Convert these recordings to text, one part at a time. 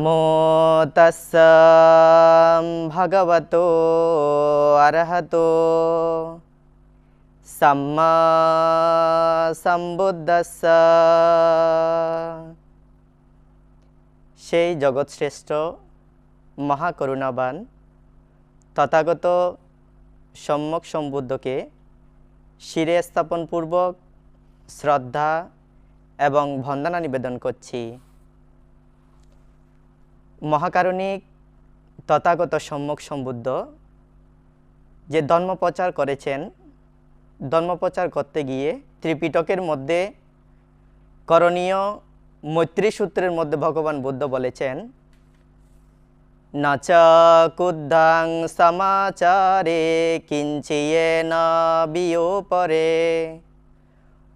নমো তস্স ভগবতো অরহতো সম্মা সম্বুদ্ধস্স সেই জগৎশ্রেষ্ঠ মহাকরুণাবান, তথাগত সম্যক সম্বুদ্ধকে শিরে স্থাপনপূর্বক শ্রদ্ধা এবং বন্দনা নিবেদন করছি। মহাকারণিক তথাগত সম্যক সম্বুদ্ধ, যে ধর্মপ্রচার করেছেন, ধর্মপ্রচার করতে গিয়ে ত্রিপিটকের মধ্যে করণীয় মৈত্রী সূত্রের মধ্যে ভগবান বুদ্ধ বলেছেন, নাচ কুদ্ধাং সমাচারে কিঞ্চিয়েন বিয়োপরে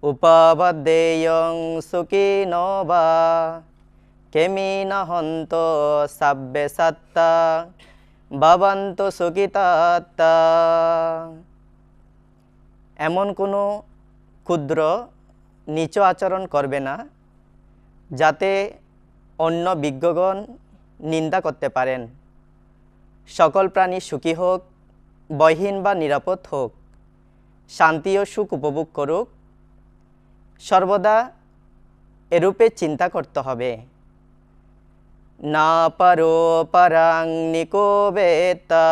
উপবদ্ধেয়ং সুখিন বা কেমিন হন্ত সাব্যে সত্তা, ভবন্ত সুখিতাত্তা। এমন কোনো ক্ষুদ্র নিচ আচরণ করবে না, যাতে অন্য বিজ্ঞগণ নিন্দা করতে পারেন। সকল প্রাণী সুখী হোক, বহীন বা নিরাপদ হোক, শান্তি ও সুখ উপভোগ করুক। সর্বদা এরূপে চিন্তা করতে হবে। না পারো পরাং নিকো বেত্তা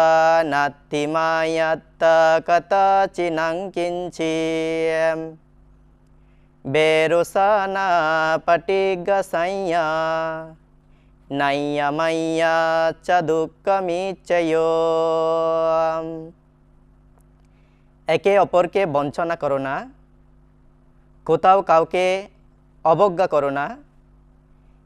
নাত্তিমায়াত্তা কথা চিনাং কিঞ্চিম বেরোসানা নাইয়া মাইয়া চ দুঃখমিচ্ছয় একে অপরকে বঞ্চনা করো না, কোথাও কাউকে অবজ্ঞা করো না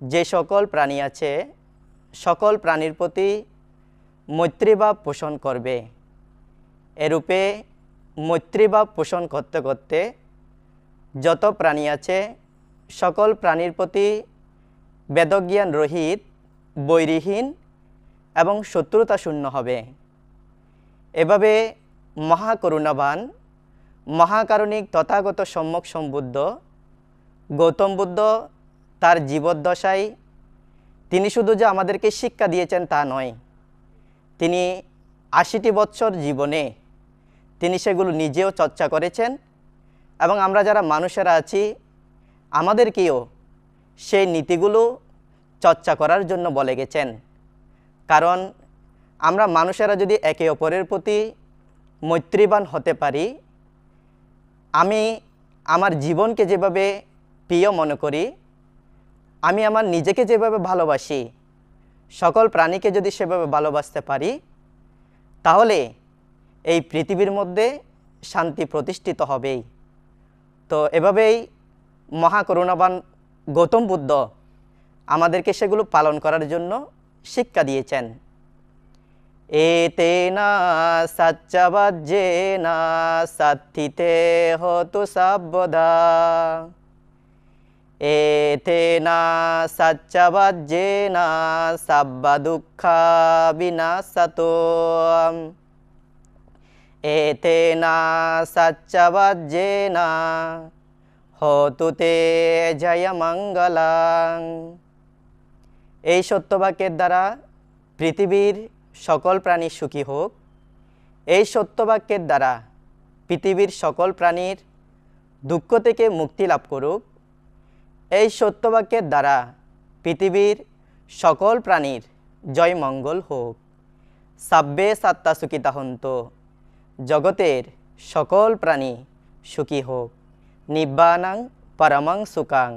যে সকল প্রাণী আছে, সকল প্রাণীর প্রতি মৈত্রীভাব পোষণ করবে। এরূপে মৈত্রীভাব পোষণ করতে করতে যত প্রাণী আছে, সকল প্রাণীর প্রতি বেদজ্ঞান রহিত, বৈরিহীন এবং শত্রুতা শূন্য হবে। এভাবে মহাকরুণাবান, মহাকারণিক তথাগত সম্যক সম্বুদ্ধ, গৌতম বুদ্ধ তার জীবদ্দশায় তিনি শুধু যে আমাদেরকে শিক্ষা দিয়েছেন তা নয়, তিনি আশিটি বৎসর জীবনে তিনি সেগুলো নিজেও চর্চা করেছেন এবং আমরা যারা মানুষেরা আছি, আমাদেরকেও সেই নীতিগুলো চর্চা করার জন্য বলে গেছেন। কারণ আমরা মানুষেরা যদি একে অপরের প্রতি মৈত্রীবান হতে পারি, আমি আমার জীবনকে যেভাবে প্রিয় মনে করি আমি আমার নিজেকে যেভাবে ভালোবাসি, সকল প্রাণীকে যদি সেভাবে ভালোবাসতে পারি, তাহলে এই পৃথিবীর মধ্যে শান্তি প্রতিষ্ঠিত হবেই। তো এভাবেই মহাকরুণাবান গৌতম বুদ্ধ আমাদেরকে সেগুলো পালন করার জন্য শিক্ষা দিয়েছেন। এতেনা সচ্চবাজ্যেনা সত্থিতে হতু সাব্বদা এতেনা সচ্চবাজ্যেনা সাব্বা দুঃখা বিনাশতো এতেনা সচ্চবাজ্যেনা হতু তে জয় মঙ্গলাং। এই সত্যবাক্যের দ্বারা পৃথিবীর সকল প্রাণী সুখী হোক, এই সত্যবাক্যের দ্বারা পৃথিবীর সকল প্রাণীর দুঃখ থেকে মুক্তি লাভ করুক এই সত্যবাক্যের দ্বারা পৃথিবীর সকল প্রাণীর জয় মঙ্গল হোক। সাব্বে সাত্তা সুখিতা হন্ত জগতের সকল প্রাণী সুখী হোক। নিব্বানাং পরমাং সুকাং